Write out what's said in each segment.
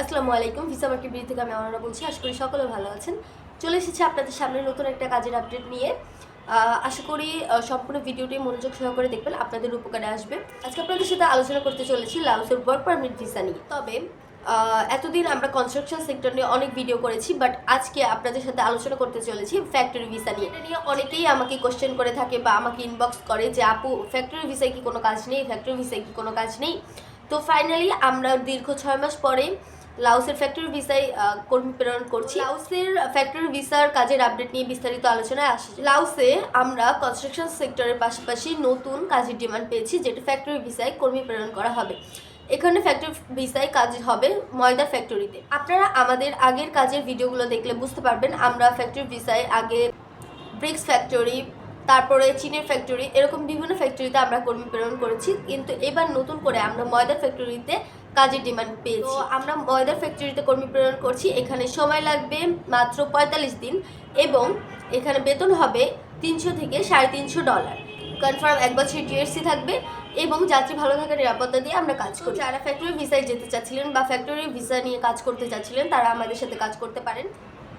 আসসালামু আলাইকুম visa market বিড়ি থেকে আমি অনরা বলছি, আশা করি সকলে ভালো আছেন। চলে এসেছি আপনাদের সামনে নতুন একটা কাজের আপডেট নিয়ে। আশা করি সম্পূর্ণ ভিডিওটি মনোযোগ সহকারে দেখবেন, আপনাদের উপকারে আসবে। আজকে আপনাদের সাথে আলোচনা করতে চলেছি লাউসের ওয়ার্ক পারমিট ভিসা নিয়ে। তবে এতদিন আমরা কনস্ট্রাকশন সেক্টর নিয়ে অনেক ভিডিও করেছি বাট আজকে আপনাদের সাথে আলোচনা করতে চলেছি ফ্যাক্টরি ভিসা নিয়ে। এটা নিয়ে অনেকেই আমাকে কোশ্চেন করে থাকে বা আমাকে ইনবক্স করে যে, আপু ফ্যাক্টরি ভিসায় কি কোনো কাজ নেই? ফ্যাক্টরি ভিসায় কি কোনো কাজ নেই? তো ফাইনালি আমরা দীর্ঘ ছয় মাস পরে লাউসের ফ্যাক্টরি ভিসায় কর্মী প্রেরণ করছি। লাউসের ফ্যাক্টরি ভিসার কাজের আপডেট নিয়ে বিস্তারিত আলোচনায় আসি। লাউসে আমরা কনস্ট্রাকশন সেক্টরের পাশাপাশি নতুন কাজের ডিমান্ড পেয়েছি, যেটা ফ্যাক্টরি ভিসায় কর্মী প্রেরণ করা হবে। এখানে ফ্যাক্টরি ভিসায় কাজ হবে ময়দা ফ্যাক্টরিতে আপনারা আমাদের আগের কাজের ভিডিওগুলো দেখলে বুঝতে পারবেন, আমরা ফ্যাক্টরি ভিসায় আগে ব্রিক্স ফ্যাক্টরি তারপরে চীনের ফ্যাক্টরি এরকম বিভিন্ন ফ্যাক্টরিতে আমরা কর্মী প্রেরণ করেছি। কিন্তু এবার নতুন করে আমরা ময়দা ফ্যাক্টরিতে কাজের ডিমান্ড পেয়েছি। তো আমরা ময়দা ফ্যাক্টরিতে কর্মী প্রেরণ করছি। এখানে সময় লাগবে মাত্র পঁয়তাল্লিশ দিন এবং এখানে বেতন হবে তিনশো থেকে সাড়ে তিনশো ডলার কনফার্ম এক বছর টিএসসি থাকবে এবং যাত্রী ভালো থাকার নিরাপত্তা দিয়ে আমরা কাজ করি। যারা ফ্যাক্টরি ভিসায় যেতে চাচ্ছিলেন বা ফ্যাক্টরি ভিসা নিয়ে কাজ করতে চাচ্ছিলেন তারা আমাদের সাথে কাজ করতে পারেন।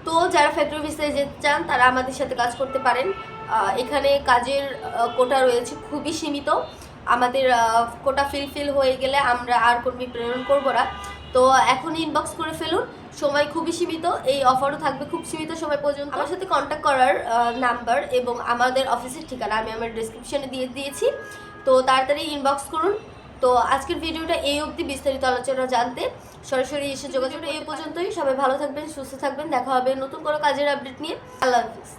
তো যারা ফ্যাক্টরি ভিসায় যেতে চান তারা আমাদের সাথে কাজ করতে পারেন। এখানে কাজের কোটা রয়েছে খুবই সীমিত। আমাদের কোটা ফিল ফিল হয়ে গেলে আমরা আর কর্মী প্রেরণ করব না। তো এখন ইনবক্স করে ফেলুন। সময় খুবই সীমিত। এই অফারও থাকবে খুব সীমিত সময় পর্যন্ত। আমার সাথে কন্ট্যাক্ট করার নাম্বার এবং আমাদের অফিসের ঠিকানা আমি আমার ডিসক্রিপশনে দিয়ে দিয়েছি। তো তাড়াতাড়ি ইনবক্স করুন। তো আজকের ভিডিওটা এই অবধি বিস্তারিত আলোচনা জানতে। সরাসরি এসে যোগাযোগ এই পর্যন্তই। সবাই ভালো থাকবেন, সুস্থ থাকবেন। দেখা হবে নতুন কোনো কাজের আপডেট নিয়ে। আল্লাহ হাফিজ।